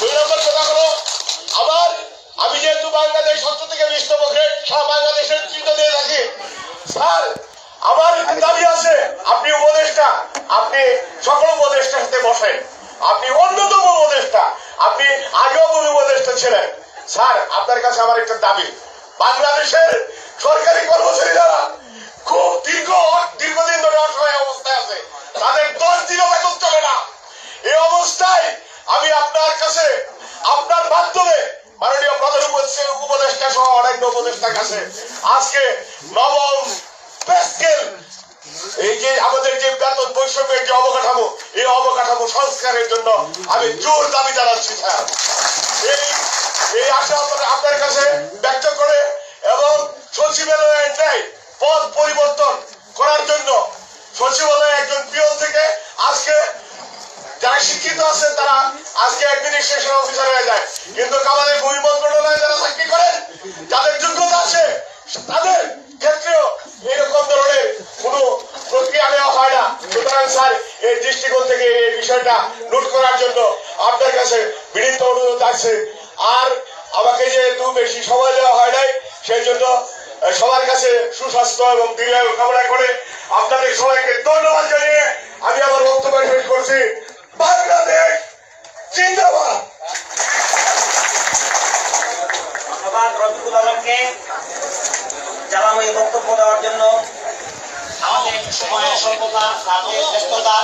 দুই নম্বর কথা হলো, আবার আমি যেহেতু বাংলাদেশ সত্তর থেকে বিশতম গ্রেড, সারা বাংলাদেশের নেতৃত্ব দিয়ে থাকি স্যার, আমার দাবি আছে, আপনি উপদেষ্টা, আপনি সকল উপদেষ্টার সাথে বসেন। আপনি অন্যতম উপদেষ্টা, আপনি আগেও কোন উপদেষ্টা ছিলেন। স্যার, আপনার কাছে আমার একটা দাবি। বাংলাদেশের সরকারি কর্মচারীরা খুব দীর্ঘ, দীর্ঘদিন ধরে অসহায় অবস্থায় আছে। তাদের দশ দিনও বেতন চলে না। এই অবস্থায় আমি আপনার কাছে, আপনার মাধ্যমে মাননীয় প্রধান উপদেষ্টা- সহ অনেক উপদেষ্টার কাছে আজকে নবম পে এই যে আমাদের যে বেতন বৈষম্যের যে অবকাঠামো, এই অবকাঠামো সংস্কারের জন্য আমি জোর দাবি জানাচ্ছি এই এই আশা আপনার- কাছে ব্যক্ত করে এবং সচিবালয়ের ন্যায় পদ পরিবর্তন করার জন্য সচিবালয়ে একজন পিয়ন থেকে আজকে যারা শিক্ষিত আছে তারা আজকে অ্যাডমিনিস্ট্রেশন অফিসার হয়ে যায়। কিন্তু আমাদের ভূমি মন্ত্রণালয়ে যারা চাকরি করেন যাদের যোগ্যতা আছে, তাদের ক্ষেত্রেও এরকম ধরনের কোনো প্রক্রিয়া নেওয়া হয় না। সুতরাং স্যার, এই দৃষ্টিকোণ থেকে এই বিষয়টা নোট করার জন্য আপনার কাছে বিনীত অনুরোধ আছে। আর আমাকে যেহেতু বেশি সময় দেওয়া হয় নাই, সেই জন্য সবার কাছে সুস্বাস্থ্য এবং দীর্ঘায়ু কামনা করে আপনাদের সবাইকে ধন্যবাদ জানিয়ে আমি আমার বক্তব্য শেষ করছি। বাংলাদেশ জিন্দাবাদ। ধন্যবাদ রফিকুল আলমকে বক্তব্য দেওয়ার জন্য। আমাদের সময়ের স্বল্পতা তাদের ব্যস্ততা।